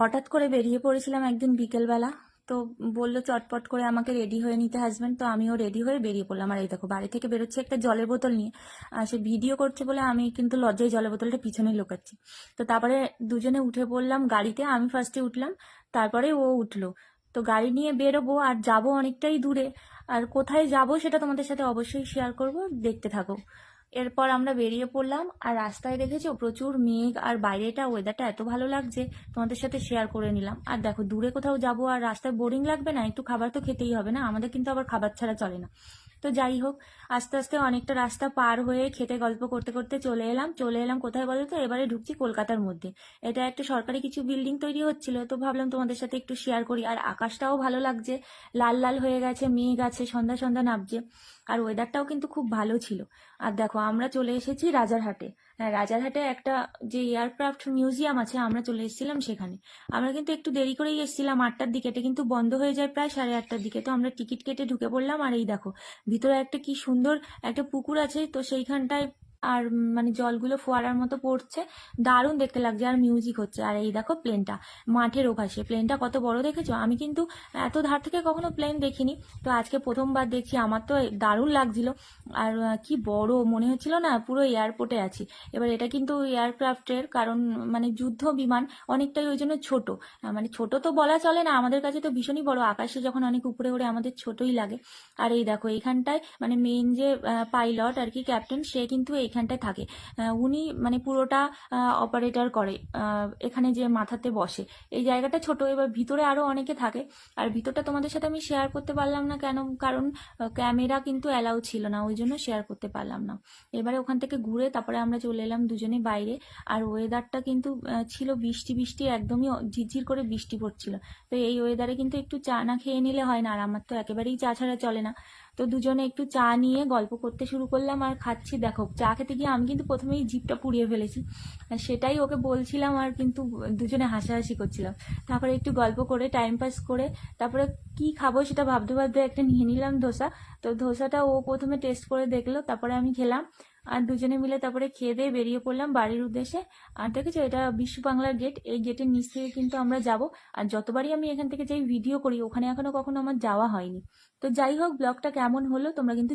হঠাৎ করে বেরিয়ে পড়েছিলাম একদিন বিকেলবেলা। তো বলল, চটপট করে আমাকে রেডি হয়ে নিতে হাজবেন্ড তো আমিও রেডি হয়ে বেরিয়ে পড়লাম। আর এই দেখো, বাড়ি থেকে বেরোচ্ছে একটা জলের বোতল নিয়ে। আর সে ভিডিও করছে বলে আমি কিন্তু লজ্জায় জলের বোতলটা পিছনে লুকাচ্ছি। তো তারপরে দুজনে উঠে পড়লাম গাড়িতে, আমি ফার্স্টে উঠলাম, তারপরে ও উঠল। তো গাড়ি নিয়ে বেরোবো আর যাব অনেকটাই দূরে। আর কোথায় যাব সেটা তোমাদের সাথে অবশ্যই শেয়ার করব, দেখতে থাকো। এরপর আমরা বেরিয়ে পড়লাম আর রাস্তায় দেখেছ প্রচুর মেঘ আর বাইরেটা ওয়েদারটা এত ভালো লাগছে, তোমাদের সাথে শেয়ার করে নিলাম। আর দেখো, দূরে কোথাও যাব আর রাস্তায় বোরিং লাগবে না, একটু খাবার তো খেতেই হবে না, আমাদের কিন্তু আবার খাবার ছাড়া চলে না। তো যাই হোক, আস্তে আস্তে অনেকটা রাস্তা পার হয়ে খেতে গল্প করতে করতে চলে এলাম। চলে এলাম কোথায় বলো তো? এবারে ঢুকছি কলকাতার মধ্যে। এটা একটা সরকারি কিছু বিল্ডিং তৈরি হচ্ছিল, তো ভাবলাম তোমাদের সাথে একটু শেয়ার করি। আর আকাশটাও ভালো লাগছে, লাল লাল হয়ে গেছে, মেঘ আছে, সন্ধ্যা সন্ধ্যা নামছে। আর ওয়েদারটাও কিন্তু খুব ভালো ছিল। আর দেখো, আমরা চলে এসেছি রাজারহাটে। হ্যাঁ রাজারহাটে একটা যে এয়ারক্রাফট মিউজিয়াম আছে, আমরা চলে এসেছিলাম সেখানে। আমরা কিন্তু একটু দেরি করেই এসেছিলাম আটটার দিকে। এটা কিন্তু বন্ধ হয়ে যায় প্রায় সাড়ে আটটার দিকে। তো আমরা টিকিট কেটে ঢুকে পড়লাম। আর এই দেখো, ভিতরে একটা কি সুন্দর একটা পুকুর আছে। তো সেইখানটায় আর মানে জলগুলো ফোয়ারার মতো পড়ছে। দারুণ দেখতে লাগছে আর মিউজিক হচ্ছে। আর এই দেখো প্লেনটা মাঠের ওপাশে। প্লেনটা কত বড় দেখেছ? আমি কিন্তু এত ধার থেকে কখনো প্লেন দেখিনি। তো আজকে প্রথমবার দেখছি, আমার তো দারুণ লাগছিল। আর কি বড়, মনে হচ্ছিল না, পুরো এয়ারপোর্টে আছি। এবার এটা কিন্তু এয়ারক্রাফটের কারণ মানে যুদ্ধ বিমান অনেকটাই ওই জন্য ছোট। মানে ছোট তো বলা চলে না, আমাদের কাছে তো ভীষণই বড়। আকাশে যখন অনেক উপরে উড়ে আমাদের ছোটই লাগে। আর এই দেখো, এখানটায় মানে মেন যে পাইলট আর কি ক্যাপ্টেন সে কিন্তু এইখানটায় থাকে। উনি মানে পুরোটা অপারেটর করে এখানে যে মাথাতে বসে। এই জায়গাটা ছোট, এবার ভিতরে আরও অনেকে থাকে। আর ভিতরটা তোমাদের সাথে আমি শেয়ার করতে পারলাম না কেন? কারণ ক্যামেরা কিন্তু অ্যালাউ ছিল না, ওই জন্য শেয়ার করতে পারলাম না। এবারে ওখান থেকে ঘুরে তারপরে আমরা চলে এলাম দুজনে বাইরে। আর ওয়েদারটা কিন্তু ছিল বৃষ্টি বৃষ্টি একদমই ঝিরঝির করে বৃষ্টি পড়ছিল। তো এই ওয়েদারে কিন্তু একটু চা না খেয়ে নিলে হয় না, আর আমার তো একেবারেই চা ছাড়া চলে না। তো দুজনে একটু চা নিয়ে গল্প করতে শুরু করলাম, আর খাচ্ছি। দেখো, চা খেতে গিয়ে আমি কিন্তু প্রথমেই জিপটা পুড়িয়ে ফেলেছি। সেটাই ওকে বলছিলাম আর কিন্তু দুজনে হাসাহাসি করছিলাম। তারপরে একটু গল্প করে টাইম পাস করে, তারপরে কি খাব সেটা ভাবতে ভাবতে একটা নিয়ে নিলাম ধোসা। তো ধোসাটা ও প্রথমে টেস্ট করে দেখল, তারপরে আমি খেলাম। আর দুজনে মিলে তারপরে খেয়ে দিয়ে বেরিয়ে পড়লাম বাড়ির উদ্দেশ্যে। আর দেখেছ, এটা বিশ্ব বাংলার গেট এই গেটের নিচ থেকে কিন্তু আমরা যাব। আর যতবারই আমি এখান থেকে যাই ভিডিও করি, ওখানে এখনও কখনো আমার যাওয়া হয়নি। তো যাই হোক ব্লগটা কেমন হলো তোমরা কিন্তু